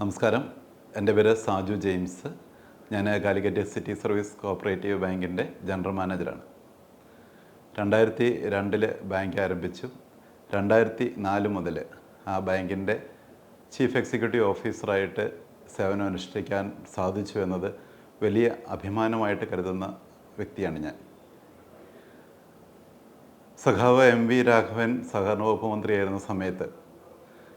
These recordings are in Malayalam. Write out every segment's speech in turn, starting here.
നമസ്കാരം. എന്റെ പേര് സാജു ജെയിംസ്. ഞാൻ കാലിക്കറ്റ് സിറ്റി സർവീസ് കോപ്പറേറ്റീവ് ബാങ്കിന്റെ ജനറൽ മാനേജറാണ്. രണ്ടായിരത്തി രണ്ടിൽ ബാങ്ക് ആരംഭിച്ചു. രണ്ടായിരത്തി നാല് മുതൽ ആ ബാങ്കിന്റെ ചീഫ് എക്സിക്യൂട്ടീവ് ഓഫീസറായിട്ട് സേവനം അനുഷ്ഠിക്കാൻ സാധിച്ചു എന്നത് വലിയ അഭിമാനമായിട്ട് കരുതുന്ന വ്യക്തിയാണ് ഞാൻ. സഖാവ് എം വി രാഘവൻ സഹകരണ വകുപ്പ് മന്ത്രിയായിരുന്ന സമയത്ത്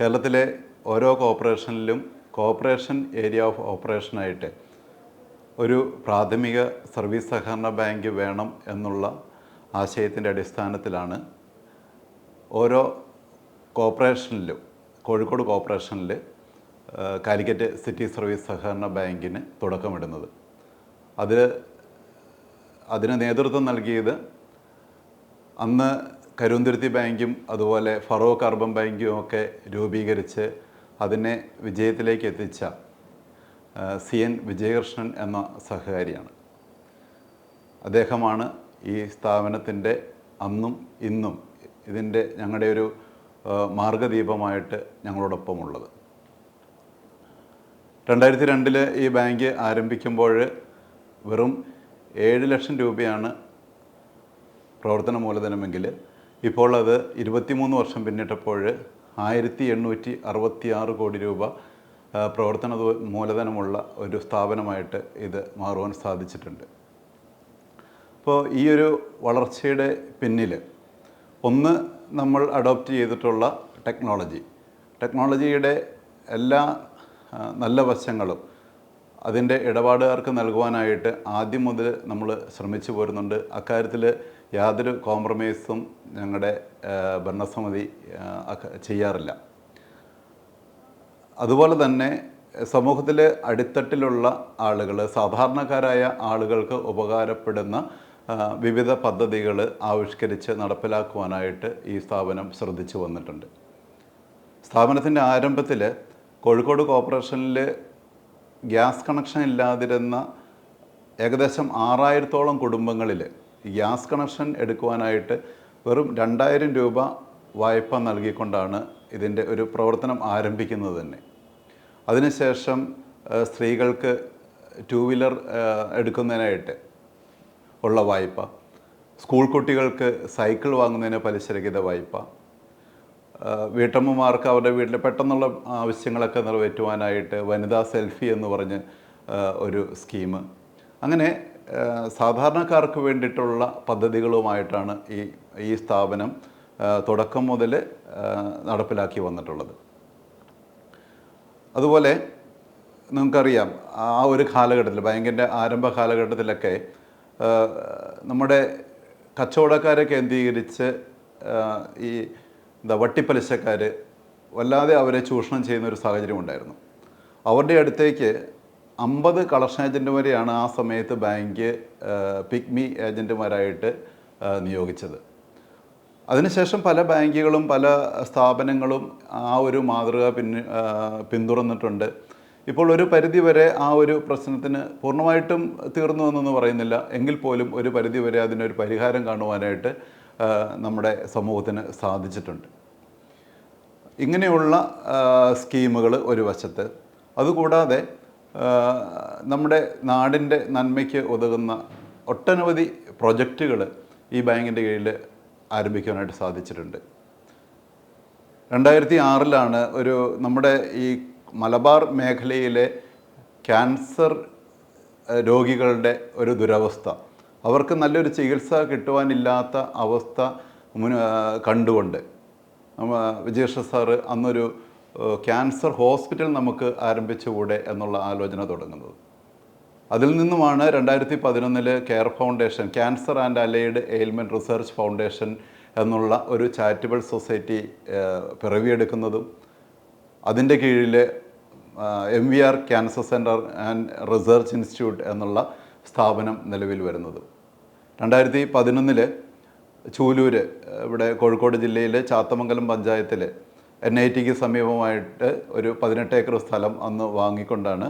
കേരളത്തിലെ ഓരോ കോർപ്പറേഷനിലും കോർപ്പറേഷൻ ഏരിയ ഓഫ് ഓപ്പറേഷനായിട്ട് ഒരു പ്രാഥമിക സർവീസ് സഹകരണ ബാങ്ക് വേണം എന്നുള്ള ആശയത്തിന്റെ അടിസ്ഥാനത്തിലാണ് ഓരോ കോപ്പറേഷനിലും കോഴിക്കോട് കോപ്പറേഷനിൽ കാലിക്കറ്റ് സിറ്റി സർവീസ് സഹകരണ ബാങ്കിന് തുടക്കമിടുന്നത്. അത് അതിന് നേതൃത്വം നൽകിയത് അന്ന് കരുന്തിരുത്തി ബാങ്കും അതുപോലെ ഫറോക്ക് അർബൻ ബാങ്കും ഒക്കെ രൂപീകരിച്ച് അതിനെ വിജയത്തിലേക്ക് എത്തിച്ച സി എൻ വിജയകൃഷ്ണൻ എന്ന സഹകാരിയാണ്. അദ്ദേഹമാണ് ഈ സ്ഥാപനത്തിന്റെ അന്നും ഇന്നും ഇതിന്റെ ഞങ്ങളുടെ ഒരു മാർഗദീപമായിട്ട് ഞങ്ങളോടൊപ്പമുള്ളത്. രണ്ടായിരത്തി രണ്ടിൽ ഈ ബാങ്ക് ആരംഭിക്കുമ്പോൾ വെറും ഏഴ് ലക്ഷം രൂപയാണ് പ്രവർത്തന മൂലധനമെങ്കിൽ ഇപ്പോൾ അത് ഇരുപത്തിമൂന്ന് വർഷം പിന്നിട്ടപ്പോൾ ആയിരത്തി എണ്ണൂറ്റി അറുപത്തി ആറ് കോടി രൂപ പ്രവർത്തന മൂലധനമുള്ള ഒരു സ്ഥാപനമായിട്ട് ഇത് മാറുവാൻ സാധിച്ചിട്ടുണ്ട്. അപ്പോൾ ഈ ഒരു വളർച്ചയുടെ പിന്നിൽ ഒന്ന് നമ്മൾ അഡോപ്റ്റ് ചെയ്തിട്ടുള്ള ടെക്നോളജി. ടെക്നോളജിയുടെ എല്ലാ നല്ല വശങ്ങളും അതിന്റെ ഇടപാടുകാർക്ക് നൽകുവാനായിട്ട് ആദ്യം മുതൽ നമ്മൾ ശ്രമിച്ചു പോരുന്നുണ്ട്. അക്കാര്യത്തിൽ യാതൊരു കോംപ്രമൈസും ഞങ്ങളുടെ ഭരണസമിതി ചെയ്യാറില്ല. അതുപോലെ തന്നെ സമൂഹത്തിൽ അടിത്തട്ടിലുള്ള ആളുകൾ സാധാരണക്കാരായ ആളുകൾക്ക് ഉപകാരപ്പെടുന്ന വിവിധ പദ്ധതികൾ ആവിഷ്കരിച്ച് നടപ്പിലാക്കുവാനായിട്ട് ഈ സ്ഥാപനം ശ്രദ്ധിച്ചു വന്നിട്ടുണ്ട്. സ്ഥാപനത്തിന്റെ ആരംഭത്തിൽ കോഴിക്കോട് കോർപ്പറേഷനിൽ ഗ്യാസ് കണക്ഷൻ ഇല്ലാതിരുന്ന ഏകദേശം ആറായിരത്തോളം കുടുംബങ്ങളിൽ ഗ്യാസ് കണക്ഷൻ എടുക്കുവാനായിട്ട് വെറും രണ്ടായിരം രൂപ വായ്പ നൽകിക്കൊണ്ടാണ് ഇതിന്റെ ഒരു പ്രവർത്തനം ആരംഭിക്കുന്നത് തന്നെ. അതിനുശേഷം സ്ത്രീകൾക്ക് ടൂ വീലർ എടുക്കുന്നതിനായിട്ട് ഉള്ള വായ്പ സ്കൂൾ കുട്ടികൾക്ക് സൈക്കിൾ വാങ്ങുന്നതിന് പലിശരഹിത വായ്പ വീട്ടമ്മമാർക്ക് അവരുടെ വീട്ടിലെ പെട്ടെന്നുള്ള ആവശ്യങ്ങളൊക്കെ നിറവേറ്റുവാനായിട്ട് വനിതാ സെൽഫി എന്ന് പറഞ്ഞ് ഒരു സ്കീം അങ്ങനെ സാധാരണക്കാർക്ക് വേണ്ടിയിട്ടുള്ള പദ്ധതികളുമായിട്ടാണ് ഈ ഈ സ്ഥാപനം തുടക്കം മുതൽ നടപ്പിലാക്കി വന്നിട്ടുള്ളത്. അതുപോലെ നമുക്കറിയാം ആ ഒരു കാലഘട്ടത്തിൽ ബാങ്കിന്റെ ആരംഭ കാലഘട്ടത്തിലൊക്കെ നമ്മുടെ കച്ചവടക്കാരെ കേന്ദ്രീകരിച്ച് ഈ എന്താ വട്ടിപ്പലിശക്കാർ വല്ലാതെ അവരെ ചൂഷണം ചെയ്യുന്ന ഒരു സാഹചര്യം ഉണ്ടായിരുന്നു. അവരുടെ അടുത്തേക്ക് അമ്പത് കളക്ഷൻ ഏജന്റുമാരെയാണ് ആ സമയത്ത് ബാങ്ക് പിക്മി ഏജന്റുമാരായിട്ട് നിയോഗിച്ചത്. അതിനുശേഷം പല ബാങ്കുകളും പല സ്ഥാപനങ്ങളും ആ ഒരു മാതൃക പിന്നി പിന്തുടർന്നിട്ടുണ്ട്. ഇപ്പോൾ ഒരു പരിധിവരെ ആ ഒരു പ്രശ്നത്തിന് പൂർണമായിട്ടും തീർന്നു എന്നൊന്നും പറയുന്നില്ല. എങ്കിൽ പോലും ഒരു പരിധിവരെ അതിനൊരു പരിഹാരം കാണുവാനായിട്ട് നമ്മുടെ സമൂഹത്തിന് സാധിച്ചിട്ടുണ്ട്. ഇങ്ങനെയുള്ള സ്കീമുകൾ ഒരു വശത്ത്. അതുകൂടാതെ നമ്മുടെ നാടിന്റെ നന്മയ്ക്ക് ഉതകുന്ന ഒട്ടനവധി പ്രൊജക്റ്റുകൾ ഈ ബാങ്കിന്റെ കീഴിൽ ആരംഭിക്കാനായിട്ട് സാധിച്ചിട്ടുണ്ട്. രണ്ടായിരത്തി ആറിലാണ് ഒരു നമ്മുടെ ഈ മലബാർ മേഖലയിലെ ക്യാൻസർ രോഗികളുടെ ഒരു ദുരവസ്ഥ. അവർക്ക് നല്ലൊരു ചികിത്സ കിട്ടുവാനില്ലാത്ത അവസ്ഥ മുൻ കണ്ടുകൊണ്ട്. വിജയകൃഷ്ണ സാറ് അന്നൊരു ക്യാൻസർ ഹോസ്പിറ്റൽ നമുക്ക് ആരംഭിച്ചുകൂടെ എന്നുള്ള ആലോചന തുടങ്ങുന്നത്. അതിൽ നിന്നുമാണ് രണ്ടായിരത്തി പതിനൊന്നിൽ care foundation cancer and allied ailment research foundation എന്നുള്ള ഒരു ചാരിറ്റബിൾ സൊസൈറ്റി പിറവിയെടുക്കുന്നതും അതിന്റെ കീഴിൽ M V R cancer centre and research institute എന്നുള്ള സ്ഥാപനം നിലവിൽ വരുന്നത്. രണ്ടായിരത്തി പതിനൊന്നിൽ ചൂലൂര് ഇവിടെ കോഴിക്കോട് ജില്ലയിലെ ചാത്തമംഗലം പഞ്ചായത്തിൽ എൻ ഐ ടിക്ക് സമീപമായിട്ട് ഒരു പതിനെട്ട് ഏക്കർ സ്ഥലം അന്ന് വാങ്ങിക്കൊണ്ടാണ്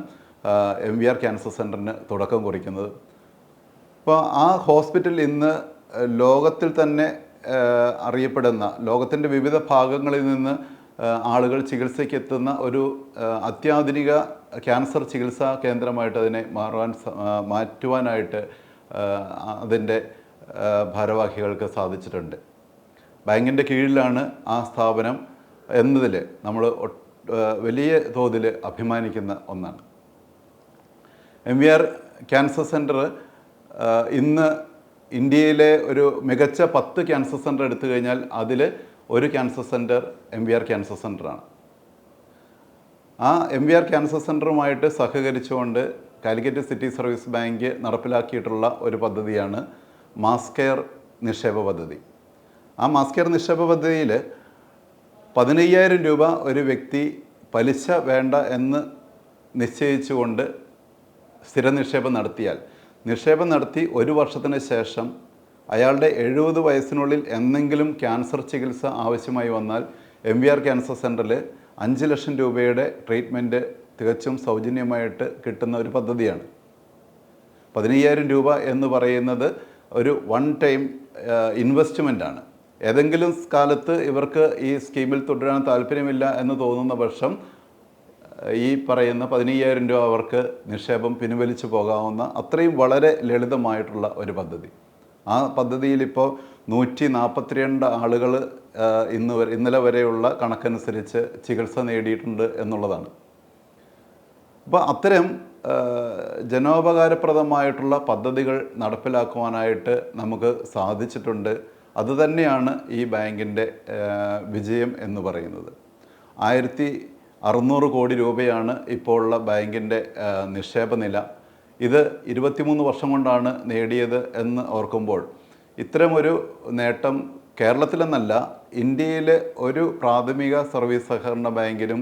എം വി ആർ ക്യാൻസർ സെന്ററിന് തുടക്കം കുറിക്കുന്നത്. അപ്പോൾ ആ ഹോസ്പിറ്റൽ ഇന്ന് ലോകത്തിൽ തന്നെ അറിയപ്പെടുന്ന ലോകത്തിന്റെ വിവിധ ഭാഗങ്ങളിൽ നിന്ന് ആളുകൾ ചികിത്സയ്ക്ക് എത്തുന്ന ഒരു അത്യാധുനിക ക്യാൻസർ ചികിത്സാ കേന്ദ്രമായിട്ട് അതിനെ മാറുവാൻ മാറ്റുവാനായിട്ട് അതിന്റെ ഭാരവാഹികൾക്ക് സാധിച്ചിട്ടുണ്ട്. ബാങ്കിന്റെ കീഴിലാണ് ആ സ്ഥാപനം എന്നതിൽ നമ്മൾ വലിയ തോതിൽ അഭിമാനിക്കുന്ന ഒന്നാണ്. M V R cancer centre ഇന്ന് ഇന്ത്യയിലെ ഒരു മികച്ച പത്ത് ക്യാൻസർ സെന്റർ എടുത്തു കഴിഞ്ഞാൽ അതിൽ ഒരു cancer centre M V R cancer സെന്ററാണ് ആ എം വി ആർ ക്യാൻസർ സെന്ററുമായിട്ട് സഹകരിച്ചുകൊണ്ട് കാലിക്കറ്റ് സിറ്റി സർവീസ് ബാങ്ക് നടപ്പിലാക്കിയിട്ടുള്ള ഒരു പദ്ധതിയാണ് മാസ്കെയർ നിക്ഷേപ പദ്ധതി. ആ മാസ്കെയർ നിക്ഷേപ പദ്ധതിയിൽ പതിനയ്യായിരം രൂപ ഒരു വ്യക്തി പലിശ വേണ്ട എന്ന് നിശ്ചയിച്ചുകൊണ്ട് സ്ഥിര നിക്ഷേപം നടത്തിയാൽ നിക്ഷേപം നടത്തി ഒരു വർഷത്തിന് ശേഷം അയാളുടെ എഴുപത് വയസ്സിനുള്ളിൽ എന്തെങ്കിലും ക്യാൻസർ ചികിത്സ ആവശ്യമായി വന്നാൽ എം വി ആർ ക്യാൻസർ സെന്ററിൽ അഞ്ച് ലക്ഷം രൂപയുടെ ട്രീറ്റ്മെന്റ് തികച്ചും സൗജന്യമായിട്ട് കിട്ടുന്ന ഒരു പദ്ധതിയാണ്. പതിനയ്യായിരം രൂപ എന്ന് പറയുന്നത് ഒരു വൺ ടൈം ഇൻവെസ്റ്റ്മെന്റ് ആണ്. ഏതെങ്കിലും കാലത്ത് ഇവർക്ക് ഈ സ്കീമിൽ തുടരാൻ താല്പര്യമില്ല എന്ന് തോന്നുന്ന പക്ഷം ഈ പറയുന്ന പതിനയ്യായിരം രൂപ അവർക്ക് നിക്ഷേപം പിൻവലിച്ചു പോകാവുന്ന അത്രയും വളരെ ലളിതമായിട്ടുള്ള ഒരു പദ്ധതി. ആ പദ്ധതിയിൽ ഇപ്പോൾ നൂറ്റി നാൽപ്പത്തിരണ്ട് ആളുകൾ ഇന്ന് വരെ ഇന്നലെ വരെയുള്ള കണക്കനുസരിച്ച് ചികിത്സ നേടിയിട്ടുണ്ട് എന്നുള്ളതാണ്. അപ്പോൾ അത്തരം ജനോപകാരപ്രദമായിട്ടുള്ള പദ്ധതികൾ നടപ്പിലാക്കുവാനായിട്ട് നമുക്ക് സാധിച്ചിട്ടുണ്ട്. അതുതന്നെയാണ് ഈ ബാങ്കിന്റെ വിജയം എന്ന് പറയുന്നത്. ആയിരത്തി അറുന്നൂറ് കോടി രൂപയാണ് ഇപ്പോൾ ഉള്ള ബാങ്കിന്റെ നിക്ഷേപ നില ഇത് ഇരുപത്തിമൂന്ന് വർഷം കൊണ്ടാണ് നേടിയത് എന്ന് ഓർക്കുമ്പോൾ ഇത്തരമൊരു നേട്ടം കേരളത്തിലെന്നല്ല ഇന്ത്യയിൽ ഒരു പ്രാഥമിക സർവീസ് സഹകരണ ബാങ്കിലും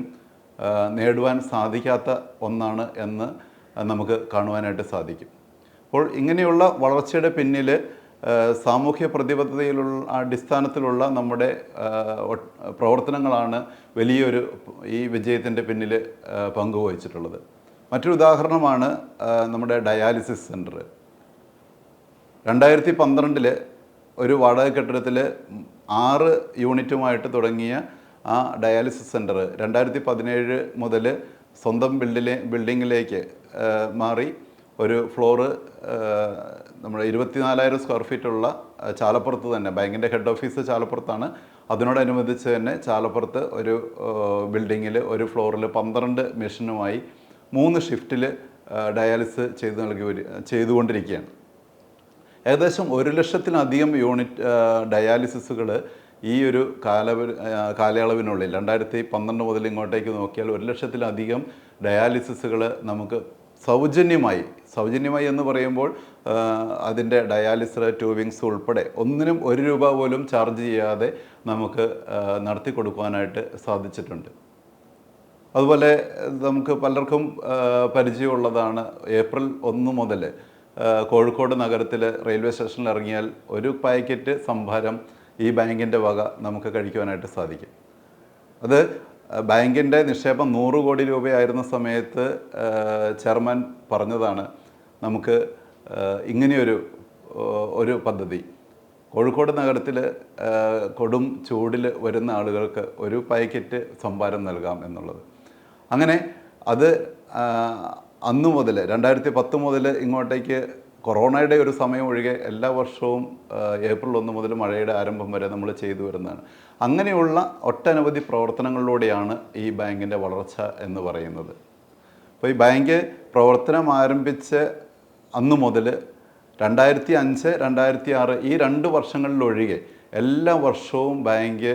നേടുവാൻ സാധിക്കാത്ത ഒന്നാണ് എന്ന് നമുക്ക് കാണുവാനായിട്ട് സാധിക്കും. അപ്പോൾ ഇങ്ങനെയുള്ള വളർച്ചയുടെ പിന്നിൽ സാമൂഹ്യ പ്രതിബദ്ധതയിലുള്ള അടിസ്ഥാനത്തിലുള്ള നമ്മുടെ പ്രവർത്തനങ്ങളാണ് വലിയൊരു ഈ വിജയത്തിന്റെ പിന്നിൽ പങ്കുവഹിച്ചിട്ടുള്ളത്. മറ്റൊരു ഉദാഹരണമാണ് നമ്മുടെ ഡയാലിസിസ് സെന്റർ രണ്ടായിരത്തി പന്ത്രണ്ടിൽ ഒരു വാടക കെട്ടിടത്തിൽ ആറ് യൂണിറ്റുമായിട്ട് തുടങ്ങിയ ആ ഡയാലിസിസ് സെന്റർ രണ്ടായിരത്തി പതിനേഴ് മുതൽ സ്വന്തം ബിൽഡിലെ ബിൽഡിങ്ങിലേക്ക് മാറി. ഒരു ഫ്ലോറ് നമ്മുടെ ഇരുപത്തിനാലായിരം സ്ക്വയർ ഫീറ്റുള്ള ചാലപ്പുറത്ത് തന്നെ ബാങ്കിന്റെ ഹെഡ് ഓഫീസ് ചാലപ്പുറത്താണ്. അതിനോടനുബന്ധിച്ച് തന്നെ ചാലപ്പുറത്ത് ഒരു ബിൽഡിങ്ങിൽ ഒരു ഫ്ലോറിൽ പന്ത്രണ്ട് മെഷീനുമായി മൂന്ന് ഷിഫ്റ്റിൽ ഡയാലിസിസ് ചെയ്തു നൽകി ചെയ്തുകൊണ്ടിരിക്കുകയാണ്. ഏകദേശം ഒരു ലക്ഷത്തിലധികം യൂണിറ്റ് ഡയാലിസിസുകൾ ഈ ഒരു കാലവ കാലയളവിനുള്ളിൽ രണ്ടായിരത്തി പന്ത്രണ്ട് മുതൽ ഇങ്ങോട്ടേക്ക് നോക്കിയാൽ ഒരു ലക്ഷത്തിലധികം ഡയാലിസിസുകൾ നമുക്ക് സൗജന്യമായി സൗജന്യമായി എന്ന് പറയുമ്പോൾ അതിന്റെ ഡയാലിസിസ് ട്യൂബിങ്സ് ഉൾപ്പെടെ ഒന്നിനും ഒരു രൂപ പോലും ചാർജ് ചെയ്യാതെ നമുക്ക് നടത്തി കൊടുക്കുവാനായിട്ട് സാധിച്ചിട്ടുണ്ട്. അതുപോലെ നമുക്ക് പലർക്കും പരിചയമുള്ളതാണ് ഏപ്രിൽ ഒന്ന് മുതൽ കോഴിക്കോട് നഗരത്തിൽ റെയിൽവേ സ്റ്റേഷനിൽ ഇറങ്ങിയാൽ ഒരു പാക്കറ്റ് സംഭാരം ഈ ബാങ്കിന്റെ വക നമുക്ക് കഴിക്കുവാനായിട്ട് സാധിക്കും. അത് ബാങ്കിന്റെ നിക്ഷേപം നൂറ് കോടി രൂപയായിരുന്ന സമയത്ത് ചെയർമാൻ പറഞ്ഞതാണ് നമുക്ക് ഇങ്ങനെയൊരു ഒരു പദ്ധതി. കോഴിക്കോട് നഗരത്തിൽ കൊടും ചൂടിൽ വരുന്ന ആളുകൾക്ക് ഒരു പാക്കറ്റ് സംഭാരം നൽകാം എന്നുള്ളത്. അങ്ങനെ അത് അന്നു മുതൽ രണ്ടായിരത്തി പത്ത് മുതൽ ഇങ്ങോട്ടേക്ക് കൊറോണയുടെ ഒരു സമയം ഒഴികെ എല്ലാ വർഷവും ഏപ്രിൽ ഒന്ന് മുതൽ മഴയുടെ ആരംഭം വരെ നമ്മൾ ചെയ്തു വരുന്നതാണ്. അങ്ങനെയുള്ള ഒട്ടനവധി പ്രവർത്തനങ്ങളിലൂടെയാണ് ഈ ബാങ്കിന്റെ വളർച്ച എന്ന് പറയുന്നത്. അപ്പോൾ ഈ ബാങ്ക് പ്രവർത്തനം ആരംഭിച്ച് അന്ന് മുതൽ രണ്ടായിരത്തി അഞ്ച് രണ്ടായിരത്തി ആറ് ഈ രണ്ട് വർഷങ്ങളിലൊഴികെ എല്ലാ വർഷവും ബാങ്ക്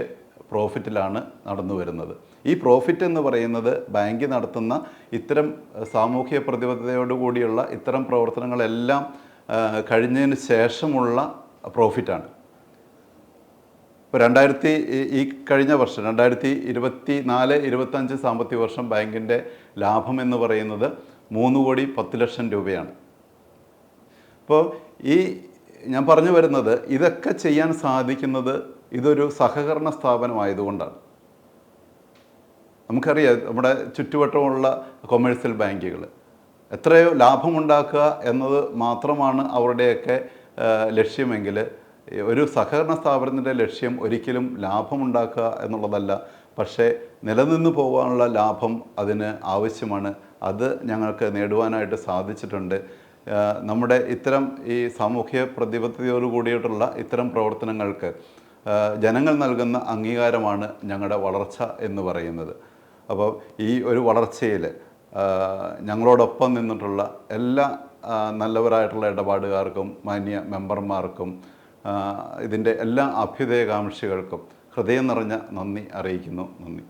പ്രോഫിറ്റിലാണ് നടന്നു വരുന്നത്. ഈ പ്രോഫിറ്റ് എന്ന് പറയുന്നത് ബാങ്ക് നടത്തുന്ന ഇത്തരം സാമൂഹ്യ പ്രതിബദ്ധതയോടുകൂടിയുള്ള ഇത്തരം പ്രവർത്തനങ്ങളെല്ലാം കഴിഞ്ഞതിന് ശേഷമുള്ള പ്രോഫിറ്റാണ് ഇപ്പോൾ രണ്ടായിരത്തി ഈ കഴിഞ്ഞ വർഷം രണ്ടായിരത്തി ഇരുപത്തി നാല് ഇരുപത്തഞ്ച് സാമ്പത്തിക വർഷം ബാങ്കിന്റെ ലാഭം എന്ന് പറയുന്നത് മൂന്ന് കോടി പത്ത് ലക്ഷം രൂപയാണ്. അപ്പോൾ ഈ ഞാൻ പറഞ്ഞു വരുന്നത് ഇതൊക്കെ ചെയ്യാൻ സാധിക്കുന്നത് ഇതൊരു സഹകരണ സ്ഥാപനമായതുകൊണ്ടാണ്. നമുക്കറിയാം നമ്മുടെ ചുറ്റുവട്ടമുള്ള കൊമേഴ്സ്യൽ ബാങ്കുകൾ. എത്രയോ ലാഭമുണ്ടാക്കുക എന്നത് മാത്രമാണ് അവരുടെയൊക്കെ ലക്ഷ്യമെങ്കിൽ. ഒരു സഹകരണ സ്ഥാപനത്തിന്റെ ലക്ഷ്യം ഒരിക്കലും ലാഭമുണ്ടാക്കുക എന്നുള്ളതല്ല. പക്ഷേ നിലനിന്ന് പോകാനുള്ള ലാഭം അതിന് ആവശ്യമാണ്. അത് ഞങ്ങൾക്ക് നേടുവാനായിട്ട് സാധിച്ചിട്ടുണ്ട്. നമ്മുടെ ഇത്തരം ഈ സാമൂഹ്യ പ്രതിബദ്ധതയോട് കൂടിയിട്ടുള്ള ഇത്തരം പ്രവർത്തനങ്ങൾക്ക് ജനങ്ങൾ നൽകുന്ന അംഗീകാരമാണ് ഞങ്ങളുടെ വളർച്ച എന്ന് പറയുന്നത്. അപ്പോൾ ഈ ഒരു വളർച്ചയിൽ ഞങ്ങളോടൊപ്പം നിന്നിട്ടുള്ള എല്ലാ നല്ലവരായിട്ടുള്ള ഇടപാടുകാർക്കും മാന്യ മെമ്പർമാർക്കും ഇതിന്റെ എല്ലാ അഭ്യുദയകാംക്ഷികൾക്കും ഹൃദയം നിറഞ്ഞ നന്ദി അറിയിക്കുന്നു. നന്ദി.